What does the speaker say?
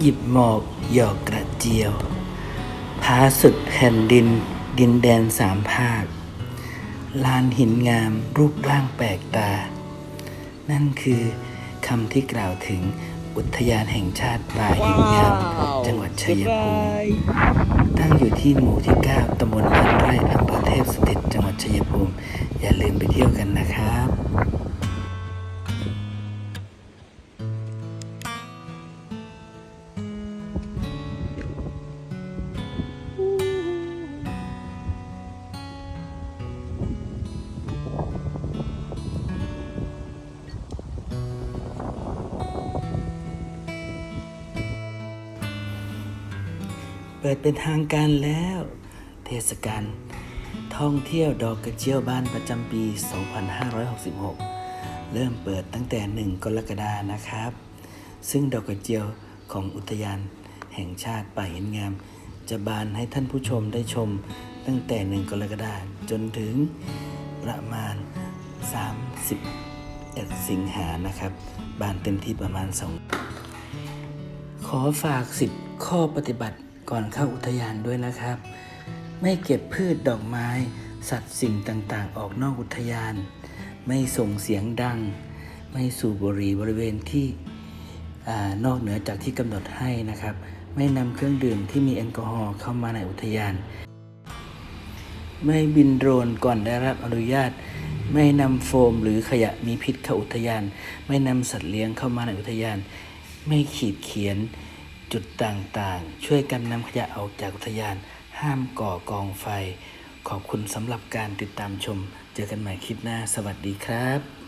หยิบหมอกหยอกกระเจียวพาสุดแผ่นดิน ดินแดนสามภาค ลานหินงามรูปร่างแปลกตา นั่นคือคำที่กล่าวถึงอุทยานแห่งชาติป่าหินงามจังหวัดชัยภูมิตั้งอยู่ที่หมู่ที่ 9ตำบลลานไร่อำเภอเทพสถิตจังหวัดชัยภูมิ อย่าลืมไปเที่ยวกันนะครับ ปิดเป็นทางการแล้ว เทศกาลท่องเที่ยวดอกกระเจียวบ้านประจำปี 2566 เริ่มเปิดตั้งแต่ 1 กรกฎานะครับ ซึ่งดอกกระเจียวของอุทยานแห่งชาติป่าหินงาม จะบานให้ท่านผู้ชมได้ชมตั้งแต่ 1 กรกฎาจนถึงประมาณ 31 สิงหานะครับ บานเต็มที่ประมาณ 2 ขอฝาก 10 ข้อปฏิบัติ ก่อนเข้าอุทยานด้วยนะครับ ไม่เก็บพืชดอกไม้ สัตว์สิ่งต่างๆ ออกนอกอุทยาน ไม่ส่งเสียงดัง ไม่สูบบุหรี่บริเวณที่อนอกเหนือจากที่กำหนดให้นะครับ ไม่นำเครื่องดื่มที่มีแอลกอฮอล์เข้ามาในอุทยาน ไม่บินโดรนก่อนได้รับอนุญาต ไม่นำโฟมหรือขยะมีพิษเข้าอุทยาน ไม่นำสัตว์เลี้ยงเข้ามาในอุทยาน ไม่ขีดเขียน จุดต่างๆ ช่วยกันนำขยะออกจากอุทยาน ห้ามก่อกองไฟ ขอบคุณสำหรับการติดตามชม เจอกันใหม่คลิปหน้า สวัสดีครับ